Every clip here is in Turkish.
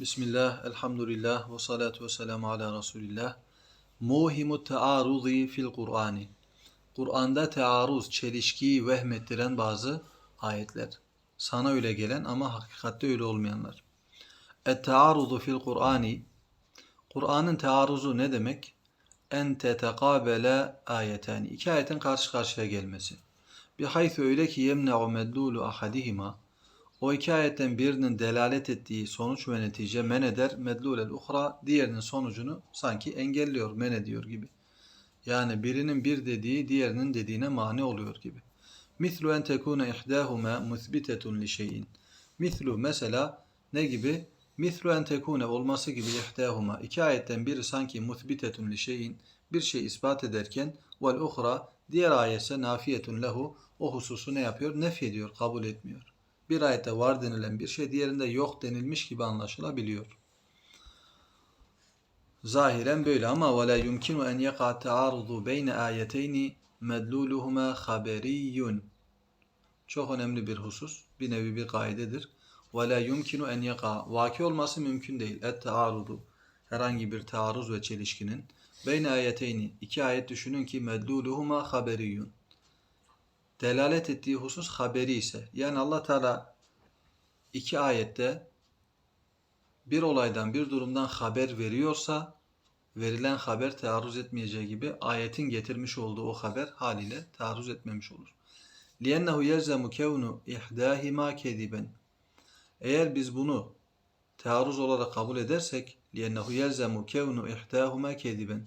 Bismillah, elhamdülillah ve salatu ve selamu ala Resulillah. Muhimu tearuzi fil Kur'ani. Kur'an'da tearuz, çelişkiyi vehmettiren bazı ayetler. Sana öyle gelen ama hakikatte öyle olmayanlar. Et-tearuzu fil Kur'ani. Kur'an'ın tearuzu ne demek? En tetekabele ayetani. İki ayetin karşı karşıya gelmesi. Bihaythu öyle ki yemne'u meddulu ahadihima. O iki ayetten birinin delalet ettiği sonuç ve netice men eder, medlulel uhra diğerinin sonucunu sanki engelliyor, men ediyor gibi. Yani birinin bir dediği diğerinin dediğine mani oluyor gibi. Mislu en tekune ihdahuma musbitetun li şeyin. Mislu mesela ne gibi? Mislu en tekune olması gibi ihdahuma. İki ayetten biri sanki musbitetun li şeyin bir şey ispat ederken vel uhra diğer ayetse nafiyetun lehu o hususu ne yapıyor? Nef ediyor, kabul etmiyor bir ayette var denilen bir şey diğerinde yok denilmiş gibi anlaşılabiliyor. Zahiren böyle ama ve la yumkinu en yaka taarudu beyne ayeteyni medluluhuma haberiyyun. Çok önemli bir husus. Bir nevi bir kaidedir. Ve la yumkinu en. Vaki olması mümkün değil. Et taarudu. Herhangi bir taarruz ve çelişkinin. Beyne ayeteyni. iki ayet düşünün ki medluluhuma haberiyyun delalet ettiği husus haberi ise yani Allah Teala iki ayette bir olaydan bir durumdan haber veriyorsa verilen haber taarruz etmeyeceği gibi ayetin getirmiş olduğu o haber haliyle taarruz etmemiş olur. لِيَنَّهُ يَلْزَمُ كَوْنُ اِحْدَاهِمَا كَذِبًا Eğer biz bunu taarruz olarak kabul edersek لِيَنَّهُ يَلْزَمُ كَوْنُ اِحْدَاهُمَا كَذِبًا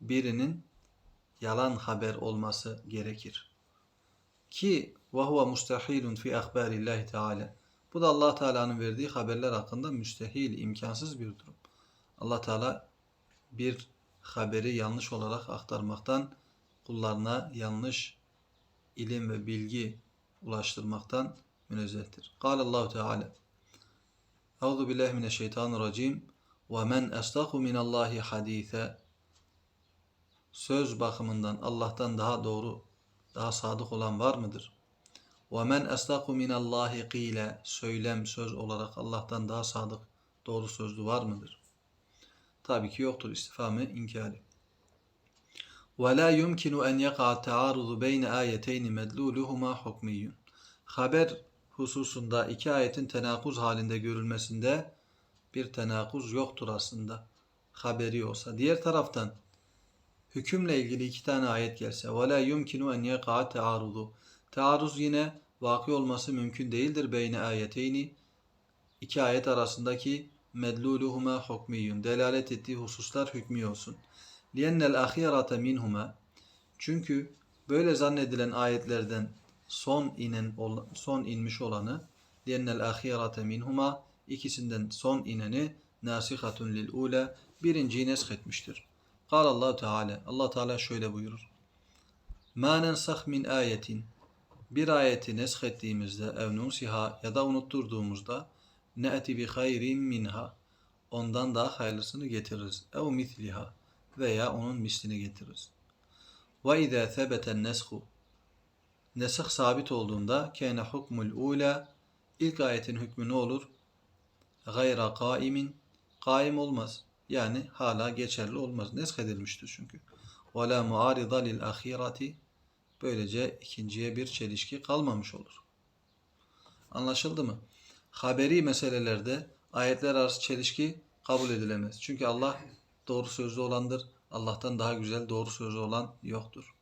Birinin yalan haber olması gerekir. Ki ve huve mustahilun fi ahbarillahi teala. Bu da Allah Teala'nın verdiği haberler hakkında müstehil, imkansız bir durum. Allah Teala bir haberi yanlış olarak aktarmaktan, kullarına yanlış ilim ve bilgi ulaştırmaktan münezzehtir. Kâle Allahu Teala Euzu billahi mineşşeytanirracim ve men estaku minallahi hadîse Söz bakımından Allah'tan daha doğru daha sadık olan var mıdır? وَمَنْ أَسْتَقُ مِنَ اللّٰهِ قِيلَ Söylem, söz olarak Allah'tan daha sadık, doğru sözlü var mıdır? Tabii ki yoktur istifamı inkari. وَلَا يُمْكِنُ أَنْ يَقَعَ التَّعَارُضُ بَيْنَ آيَتَيْنِ مَدْلُولُهُمَا حُكْمِيٌّ Haber hususunda iki ayetin tenakuz halinde görülmesinde bir tenakuz yoktur aslında. Haberi olsa. Diğer taraftan hükümle ilgili iki tane ayet gelse وَلَا يُمْكِنُ اَنْ يَقَعَ تَعَارُضُ Taarruz yine vaki olması mümkün değildir beyne ayeteyni iki ayet arasındaki medluluhuma hukmiyun delalet ettiği hususlar hükmü olsun. Liyennel ahirete minhuma çünkü böyle zannedilen ayetlerden son inen son inmiş olanı liyennel ahirete minhuma ikisinden son ineni nasihatun lil ula birinciyi nesketmiştir. Kal Allah Teala. Allah Teala şöyle buyurur. Ma nensah min ayetin bir ayeti neshettiğimizde ev nusiha ya da unutturduğumuzda ne'ti bi hayrin minha ondan daha hayırlısını getiririz. Ev misliha veya onun mislini getiririz. Ve izâ thebeten neshu nesih sabit olduğunda kâne hukmul ula ilk ayetin hükmü ne olur? Gayra kaimin kaim olmaz. Yani hala geçerli olmaz. Nesk edilmiştir çünkü. Ve la muarida lil ahireti Böylece ikinciye bir çelişki kalmamış olur. Anlaşıldı mı? Haberi meselelerde ayetler arası çelişki kabul edilemez. Çünkü Allah doğru sözlü olandır. Allah'tan daha güzel doğru sözlü olan yoktur.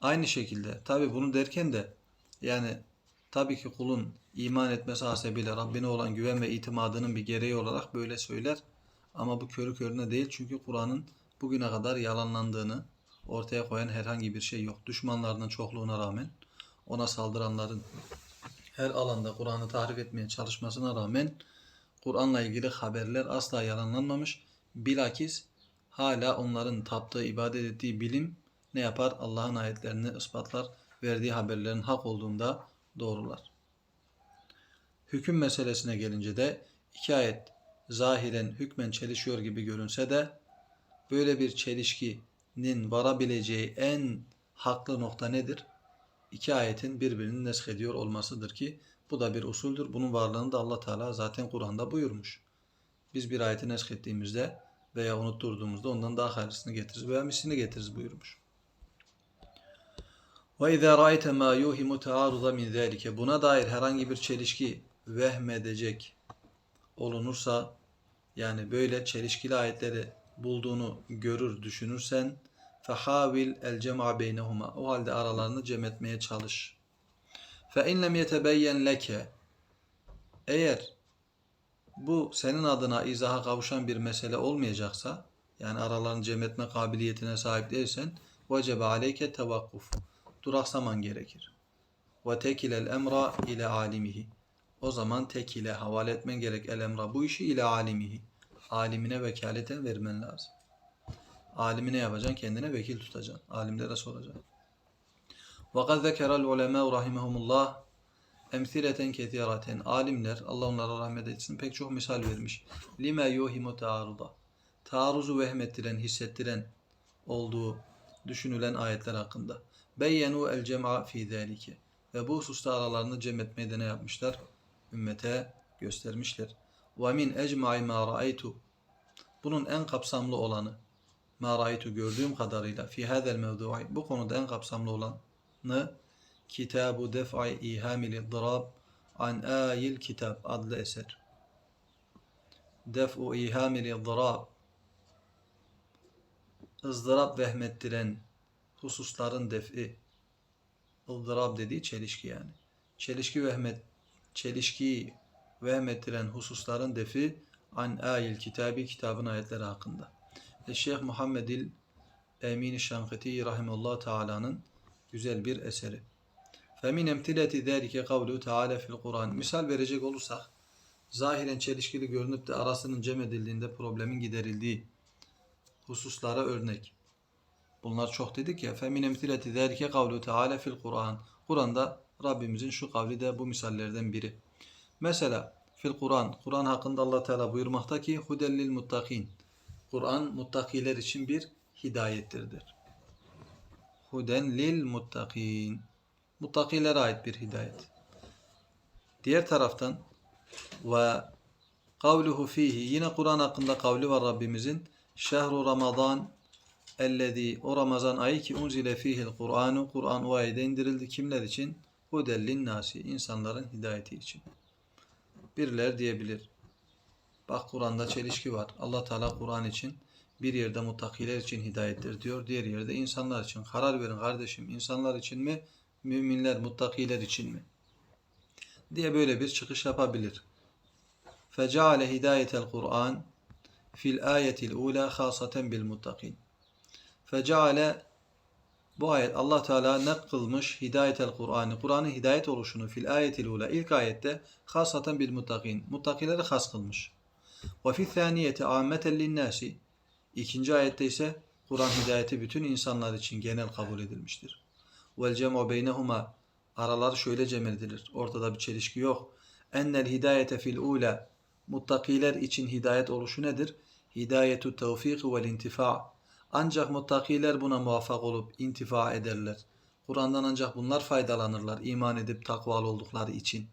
Aynı şekilde tabi bunu derken de yani tabii ki kulun iman etmesi hasebiyle Rabbine olan güven ve itimadının bir gereği olarak böyle söyler. Ama bu körü körüne değil çünkü Kur'an'ın bugüne kadar yalanlandığını ortaya koyan herhangi bir şey yok. Düşmanlarının çokluğuna rağmen ona saldıranların her alanda Kur'an'ı tahrif etmeye çalışmasına rağmen Kur'an'la ilgili haberler asla yalanlanmamış. Bilakis hala onların taptığı, ibadet ettiği bilim ne yapar? Allah'ın ayetlerini ispatlar, verdiği haberlerin hak olduğunda doğrular. Hüküm meselesine gelince de iki ayet zahiren hükmen çelişiyor gibi görünse de böyle bir çelişkinin varabileceği en haklı nokta nedir? İki ayetin birbirini nesk ediyor olmasıdır ki Bu da bir usuldür. Bunun varlığını da Allah Teala zaten Kur'an'da buyurmuş. Biz bir ayeti nesk ettiğimizde veya unutturduğumuzda ondan daha hayırlısını getiririz veya mislini getiririz buyurmuş. İzâ râite mâ yuhimu teâruza min zâlike. Buna dair herhangi bir çelişki vehmedecek olunursa yani böyle çelişkili ayetleri bulduğunu görür düşünürsen fehavil el cem'a beynehuma. O halde aralarını cem etmeye çalış. Fe in lem yetebeyyen leke. Eğer bu senin adına izaha kavuşan bir mesele olmayacaksa yani aralarını cem etme kabiliyetine sahip değilsen vecebe aleyke tevakkuf. Duraksaman gerekir. Ve tekilel emra ile alimihi. O zaman tekile havale etmen gerek el emra. Bu işi ile alimihi Alimine vekaleten vermen lazım. Alimine yapacaksın, kendine vekil tutacaksın. Alimlere soracaksın. وَقَدْ ذَكَرَ الْعُلَمَاءُ رَحِمَهُمُ اللّٰهِ emsileten ketiraten alimler Allah onlara rahmet etsin pek çok misal vermiş. Lima yuhimu taaruda. Taaruzu vehmettiren, hissettiren olduğu düşünülen ayetler hakkında. Beyyenu el cem'a fi zalike. Ve bu hususta aralarını cem etmeye de ne yapmışlar? Ümmete göstermişler. Ve min ecma'i ma. Bunun en kapsamlı olanı ma ra'aytu gördüğüm kadarıyla fi hadal mevdu'i bu konuda en kapsamlı olanı Kitabu Def'i İhamil İddirab an Ayil Kitab adlı eser. Def'u İhamil İddirab ızdırap vehmettiren hususların def'i ızdırap dediği çelişki yani. Çelişki vehmet çelişkiyi vehmettiren hususların defi an ayil kitabı kitabın ayetleri hakkında. Ve Şeyh Muhammedil Emin-i Şankiti Rahimullah Teala'nın güzel bir eseri. Femin emtileti zâlike kavlu Teala fil Kur'an. Misal verecek olursak, zahiren çelişkili görünüp de arasının cem edildiğinde problemin giderildiği hususlara örnek. Bunlar çok dedik ya. Femin emtileti zâlike kavlu Teala fil Kur'an. Kur'an'da Rabbimizin şu kavli de bu misallerden biri. Mesela fil Kur'an. Kur'an hakkında Allah Teala buyurmakta ki hudellil muttakin. Kur'an muttakiler için bir hidayettirdir. Huden lil muttakin. Muttakilere ait bir hidayet. Diğer taraftan ve kavluhu fihi yine Kur'an hakkında kavli var Rabbimizin şehru Ramazan ellezî o Ramazan ayı ki unzile fihil Kur'anu Kur'an o ayda indirildi kimler için? Hudellin nasi insanların hidayeti için. Biriler diyebilir. Bak Kur'an'da çelişki var. Allah Teala Kur'an için bir yerde muttakiler için hidayettir diyor. Diğer yerde insanlar için. Karar verin kardeşim. insanlar için mi? Müminler, muttakiler için mi? Diye böyle bir çıkış yapabilir. Feceale hidayetel Kur'an fil ayetil ula hasaten bil muttakin. Feceale bu ayet Allah Teala ne kılmış hidayetel Kur'an'ı, Kur'an'ın hidayet oluşunu fil ayetil ula ilk ayette hasaten bil muttakin. Muttakileri has kılmış. Ve fi thaniyeti ammeten linnâsi. İkinci ayette ise Kur'an hidayeti bütün insanlar için genel kabul edilmiştir. Vel cem'u beynehuma. Aralar şöyle cem edilir. Ortada bir çelişki yok. Ennel hidayete fil ula. Muttakiler için hidayet oluşu nedir? Hidayetu tevfik vel intifa. Ancak muttakiler buna muvaffak olup intifa ederler. Kur'an'dan ancak bunlar faydalanırlar iman edip takvalı oldukları için.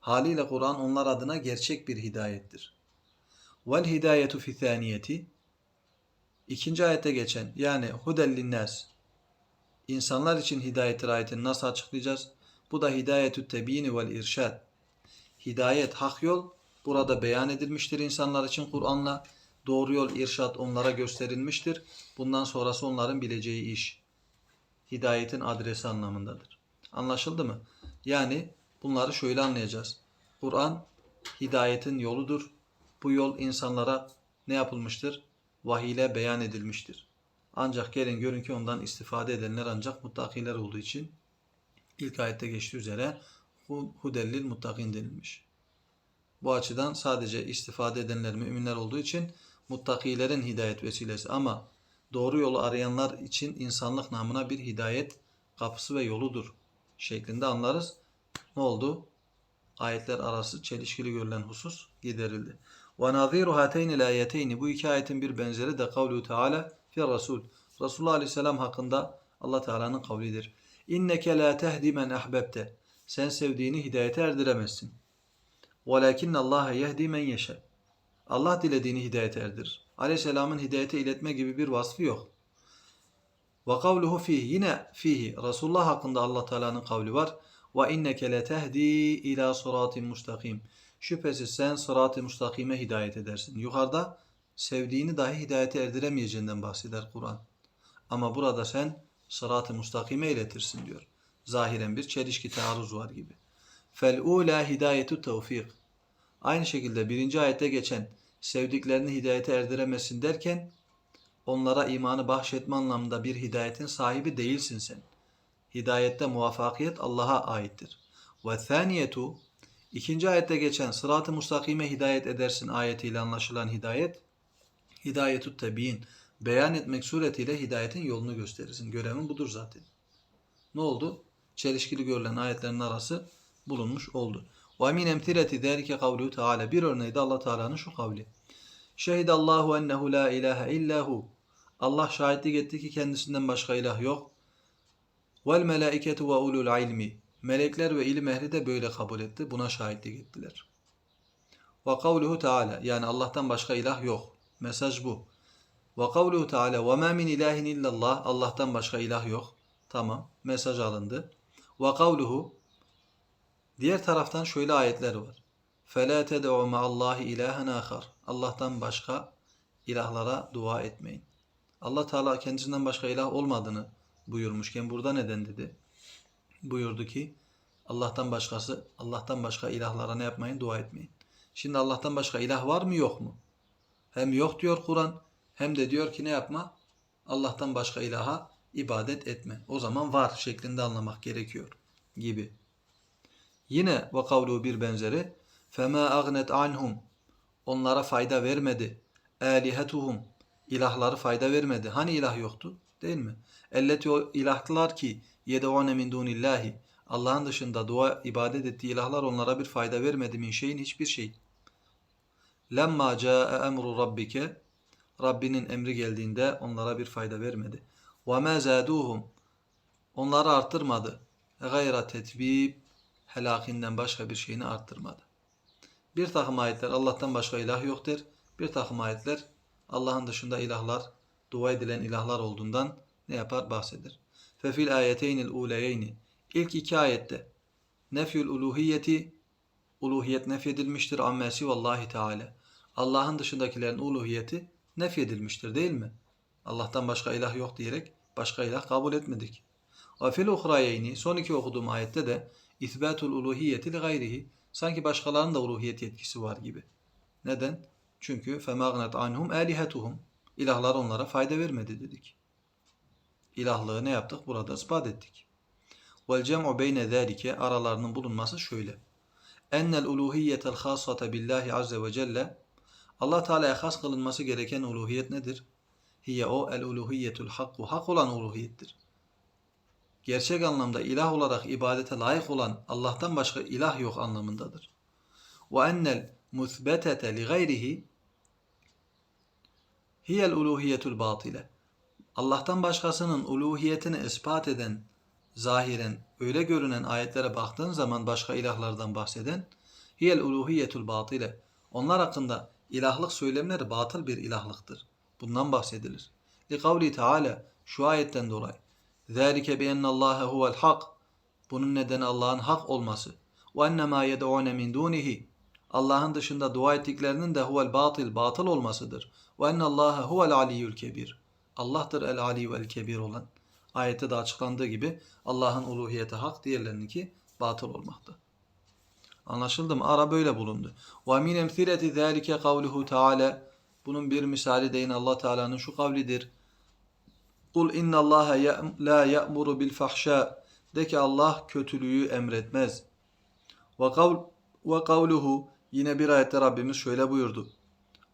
Haliyle Kur'an onlar adına gerçek bir hidayettir. Vel hidayetu fi thaniyeti İkinci ayette geçen yani hudellin nas insanlar için hidayet ayetini nasıl açıklayacağız? Bu da hidayetü tebini vel irşad. Hidayet, hak yol burada beyan edilmiştir insanlar için Kur'an'la. Doğru yol, irşad onlara gösterilmiştir. Bundan sonrası onların bileceği iş. Hidayetin adresi anlamındadır. Anlaşıldı mı? Yani bunları şöyle anlayacağız. Kur'an hidayetin yoludur. Bu yol insanlara ne yapılmıştır? Vahiy beyan edilmiştir. Ancak gelin görün ki ondan istifade edenler ancak muttakiler olduğu için ilk ayette geçtiği üzere hudellil muttakin denilmiş. Bu açıdan sadece istifade edenler müminler olduğu için muttakilerin hidayet vesilesi ama doğru yolu arayanlar için insanlık namına bir hidayet kapısı ve yoludur şeklinde anlarız. Ne oldu? Ayetler arası çelişkili görülen husus giderildi. Ve naziru hateyni ayeteyni bu iki ayetin bir benzeri de kavlu Teala fi Resul. Resulullah Aleyhisselam hakkında Allah Teala'nın kavlidir. İnneke la tehdi men ahbebte. Sen sevdiğini hidayete erdiremezsin. Velakinne Allah yehdi men yeşe. Allah dilediğini hidayete erdirir. Aleyhisselamın hidayete iletme gibi bir vasfı yok. Ve kavluhu fihi yine fihi Resulullah hakkında Allah Teala'nın kavli var. Ve inneke letehdi ila sıratin mustakim. Şüphesiz sen sırat-ı mustakime hidayet edersin. Yukarıda sevdiğini dahi hidayete erdiremeyeceğinden bahseder Kur'an. Ama burada sen sırat-ı mustakime iletirsin diyor. Zahiren bir çelişki taarruz var gibi. Fel ula hidayetu tevfik. Aynı şekilde birinci ayette geçen sevdiklerini hidayete erdiremezsin derken onlara imanı bahşetme anlamında bir hidayetin sahibi değilsin sen. Hidayette muvaffakiyet Allah'a aittir. Ve thaniyetu ikinci ayette geçen sırat-ı mustakime hidayet edersin ayetiyle anlaşılan hidayet hidayetut tebiyin beyan etmek suretiyle hidayetin yolunu gösterirsin. Görevin budur zaten. Ne oldu? Çelişkili görülen ayetlerin arası bulunmuş oldu. Ve min emtileti zâlike kavluhu Teala. Bir örneği de Allah Teala'nın şu kavli. Şehidallahu ennehu la ilahe illahu. Allah şahitlik etti ki kendisinden başka ilah yok. Vel melaiketu ve ulul ilmi. Melekler ve ilim ehli de böyle kabul etti. Buna şahitlik ettiler. Ve kavluhu Teala. Yani Allah'tan başka ilah yok. Mesaj bu. Ve kavluhu Teala. Ve ma min ilahin illallah. Allah'tan başka ilah yok. Tamam. Mesaj alındı. Ve kavluhu. Diğer taraftan şöyle ayetler var. فَلَا تَدْعُوا مَعَ اللّٰهِ اِلَٰهًا آخَرٍ Allah'tan başka ilahlara dua etmeyin. Allah Teala kendisinden başka ilah olmadığını buyurmuşken burada neden dedi? Buyurdu ki Allah'tan başkası, Allah'tan başka ilahlara ne yapmayın? Dua etmeyin. Şimdi Allah'tan başka ilah var mı yok mu? Hem yok diyor Kur'an hem de diyor ki ne yapma? Allah'tan başka ilaha ibadet etme. O zaman var şeklinde anlamak gerekiyor gibi. Yine ve kavlu bir benzeri. Fema agnet anhum. Onlara fayda vermedi. Alihetuhum. İlahları fayda vermedi. Hani ilah yoktu? Değil mi? Elleti o ilahlar ki yedevane min dunillahi. Allah'ın dışında dua ibadet ettiği ilahlar onlara bir fayda vermedi min şeyin hiçbir şey. Lemma ca'e emru rabbike Rabbinin emri geldiğinde onlara bir fayda vermedi. Ve ma onları artırmadı. Gayra tetbib helakinden başka bir şeyini arttırmadı. Bir takım ayetler Allah'tan başka ilah yoktur. Bir takım ayetler Allah'ın dışında ilahlar, dua edilen ilahlar olduğundan ne yapar? Bahseder. Fefil ayeteynil uleyeyni İlk iki ayette nefyül uluhiyeti uluhiyet nefyedilmiştir ammesi vallahi teala. Allah'ın dışındakilerin uluhiyeti nefyedilmiştir değil mi? Allah'tan başka ilah yok diyerek başka ilah kabul etmedik. Ve fil uhrayeyni son iki okuduğum ayette de İthbatul uluhiyeti li gayrihi. Sanki başkalarının da uluhiyet yetkisi var gibi. Neden? Çünkü femagnet anhum alihetuhum. İlahlar onlara fayda vermedi dedik. İlahlığı ne yaptık? Burada ispat ettik. Vel cem'u beyne zâlike aralarının bulunması şöyle. Ennel uluhiyetel khasate billahi azze ve celle Allah Teala'ya has kılınması gereken uluhiyet nedir? Hiye o el uluhiyetul hakku. Hak olan uluhiyettir gerçek anlamda ilah olarak ibadete layık olan Allah'tan başka ilah yok anlamındadır. Ve ennel musbetete li gayrihi hiyel uluhiyetul batile. Allah'tan başkasının uluhiyetini ispat eden, zahiren öyle görünen ayetlere baktığın zaman başka ilahlardan bahseden hiyel uluhiyetul batile. Onlar hakkında ilahlık söylemleri batıl bir ilahlıktır. Bundan bahsedilir. Li kavli Teala şu ayetten dolayı Zalike bi enne Allahe huvel hak. Bunun nedeni Allah'ın hak olması. Ve enne ma yed'une min dunihi. Allah'ın dışında dua ettiklerinin de huvel batıl, batıl olmasıdır. Ve enne Allahe huvel aliyyül kebir. Allah'tır el ali vel kebir olan. Ayette de açıklandığı gibi Allah'ın uluhiyeti hak, diğerlerinki batıl olmakta. Anlaşıldı mı? Ara böyle bulundu. Ve min emsileti zâlike kavluhu Teala. Bunun bir misali deyin Allah Teala'nın şu kavlidir. Kul inna Allah la ya'muru bil fahşa. De ki Allah kötülüğü emretmez. Ve kavl ve kavluhu yine bir ayette Rabbimiz şöyle buyurdu.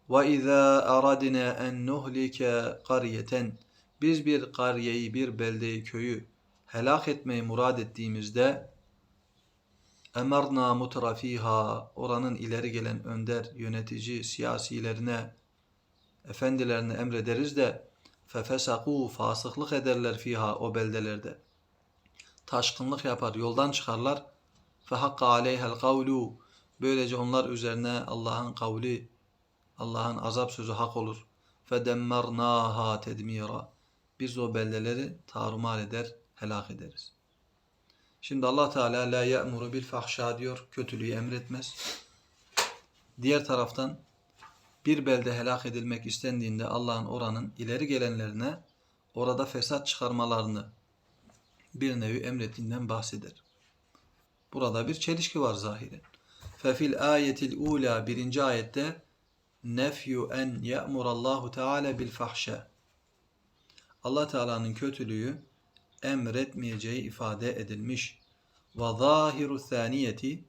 Ve izâ aradina en nuhlike qaryeten. Biz bir kariyeyi, bir beldeyi, köyü helak etmeyi murad ettiğimizde emarna mutrafiha oranın ileri gelen önder, yönetici, siyasilerine, efendilerine emrederiz de Fefesaku fasıklık ederler fiha o beldelerde. Taşkınlık yapar, yoldan çıkarlar. Fe hakka aleyhel kavlu. Böylece onlar üzerine Allah'ın kavli, Allah'ın azap sözü hak olur. Fe demmernaha tedmira. Biz o beldeleri tarumar eder, helak ederiz. Şimdi Allah Teala la ye'muru bil fahşa diyor. Kötülüğü emretmez. Diğer taraftan bir belde helak edilmek istendiğinde Allah'ın oranın ileri gelenlerine orada fesat çıkarmalarını bir nevi emrettiğinden bahseder. Burada bir çelişki var zahiren. Fefil ayetil ula birinci ayette nefyu en ya'murallahu teala bil fahşa. Allah Teala'nın kötülüğü emretmeyeceği ifade edilmiş. Ve zahiru thaniyeti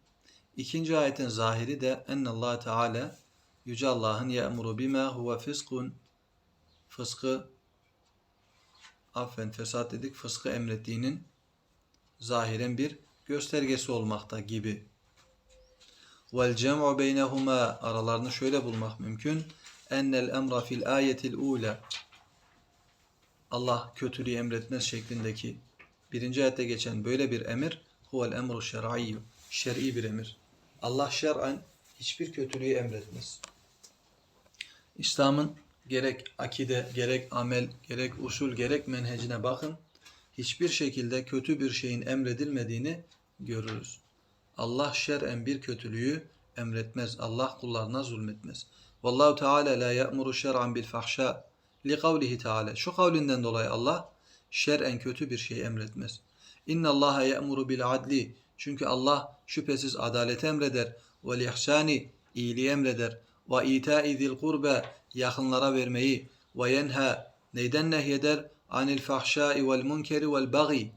ikinci ayetin zahiri de ennallahu Teala Yüce Allah'ın ye'muru bima huve fiskun fıskı affen fesat dedik fıskı emrettiğinin zahiren bir göstergesi olmakta gibi. Vel cem'u beynehuma aralarını şöyle bulmak mümkün. Ennel emra fil ayetil ula Allah kötülüğü emretmez şeklindeki birinci ayette geçen böyle bir emir huvel emru şer'iyyu şer'i bir emir. Allah şer'en hiçbir kötülüğü emretmez. İslam'ın gerek akide, gerek amel, gerek usul, gerek menhecine bakın. Hiçbir şekilde kötü bir şeyin emredilmediğini görürüz. Allah şer'en bir kötülüğü emretmez. Allah kullarına zulmetmez. Vallahu Teala la ya'muru şer'an bil fahşa li kavlihi Teala. Şu kavlinden dolayı Allah şer'en kötü bir şey emretmez. İnna Allaha ya'muru bil adli. Çünkü Allah şüphesiz adaleti emreder. Vel ihsani iyiliği emreder. Ve ita'i zil kurbe yakınlara vermeyi. Ve yenha neyden nehyeder? Anil fahşai vel munkeri vel bagi.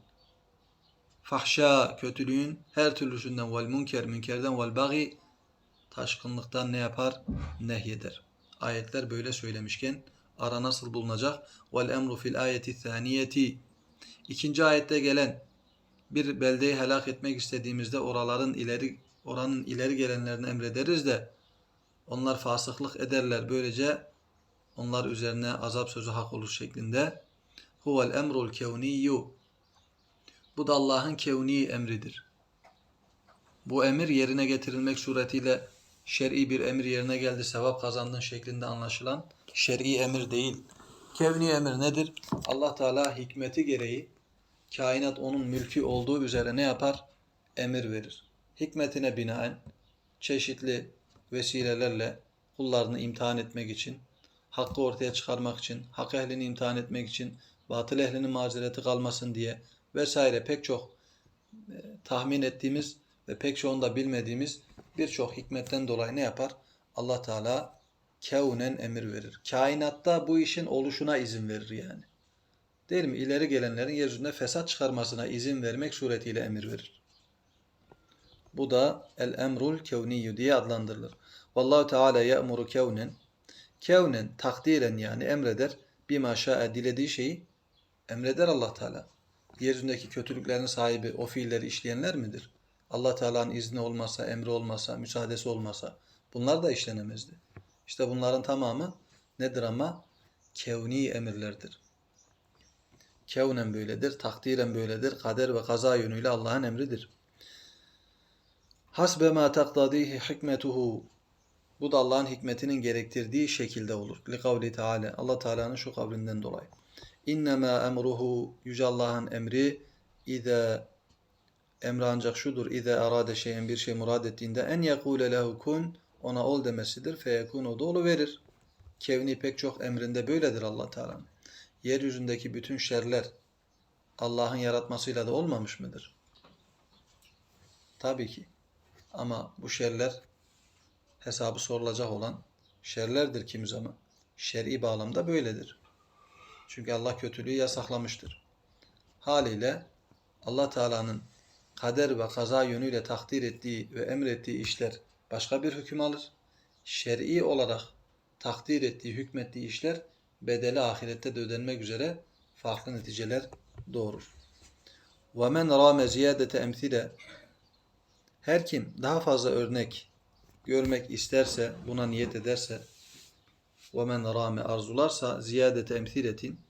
Fahşa kötülüğün her türlüsünden vel münker münkerden vel bagi taşkınlıktan ne yapar? Nehyeder. Ayetler böyle söylemişken ara nasıl bulunacak? Vel emru fil ayeti thaniyeti. İkinci ayette gelen bir beldeyi helak etmek istediğimizde oraların ileri oranın ileri gelenlerini emrederiz de onlar fasıklık ederler. Böylece onlar üzerine azap sözü hak olur şeklinde. Huvel emrul kevniyyu. Bu da Allah'ın kevni emridir. Bu emir yerine getirilmek suretiyle şer'i bir emir yerine geldi, sevap kazandın şeklinde anlaşılan şer'i emir değil. Kevni emir nedir? Allah Teala hikmeti gereği kainat onun mülkü olduğu üzere ne yapar? Emir verir. Hikmetine binaen çeşitli vesilelerle kullarını imtihan etmek için, hakkı ortaya çıkarmak için, hak ehlini imtihan etmek için, batıl ehlinin mazereti kalmasın diye vesaire pek çok e, tahmin ettiğimiz ve pek çoğunu da bilmediğimiz birçok hikmetten dolayı ne yapar? Allah Teala kevnen emir verir. Kainatta bu işin oluşuna izin verir yani. Değil mi? İleri gelenlerin yeryüzünde fesat çıkarmasına izin vermek suretiyle emir verir. Bu da el emrul kevniyyü diye adlandırılır. Vallahu Teala ye'muru kevnen. Kevnen takdiren yani emreder. Bima şa'e dilediği şeyi emreder Allah Teala. Yeryüzündeki kötülüklerin sahibi o fiilleri işleyenler midir? Allah Teala'nın izni olmasa, emri olmasa, müsaadesi olmasa bunlar da işlenemezdi. İşte bunların tamamı nedir ama? Kevni emirlerdir. Kevnen böyledir, takdiren böyledir, kader ve kaza yönüyle Allah'ın emridir. Hasbe ma taktadihi hikmetuhu. Bu da Allah'ın hikmetinin gerektirdiği şekilde olur. Li kavli Teala. Allah Teala'nın şu kavlinden dolayı. İnnemâ emruhu yüce Allah'ın emri İze emri ancak şudur. İze arade şeyen bir şey murad ettiğinde en yekule lehu kun ona ol demesidir. Feyekun o da verir. Kevni pek çok emrinde böyledir Allah Teala'nın. Yeryüzündeki bütün şerler Allah'ın yaratmasıyla da olmamış mıdır? Tabii ki. Ama bu şerler hesabı sorulacak olan şerlerdir kimi zaman. Şer'i bağlamda böyledir. Çünkü Allah kötülüğü yasaklamıştır. Haliyle Allah Teala'nın kader ve kaza yönüyle takdir ettiği ve emrettiği işler başka bir hüküm alır. Şer'i olarak takdir ettiği, hükmettiği işler bedeli ahirette de ödenmek üzere farklı neticeler doğurur. وَمَنْ رَامَ زِيَادَةَ اَمْثِلَ her kim daha fazla örnek görmek isterse, buna niyet ederse وَمَنْ rame arzularsa ziyadete emsiletin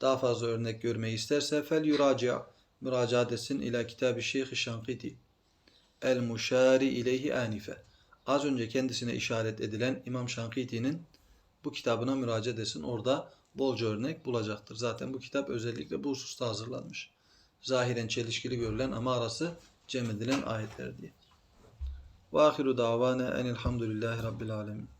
daha fazla örnek görmeyi isterse fel yuraca müracaat etsin ila kitab-ı Şeyh Şankiti el muşari ileyhi anife az önce kendisine işaret edilen İmam Şankiti'nin bu kitabına müracaat etsin. Orada bolca örnek bulacaktır. Zaten bu kitap özellikle bu hususta hazırlanmış. Zahiren çelişkili görülen ama arası cem edilen ayetler diye. Ve ahiru davana enilhamdülillahi rabbil alemin.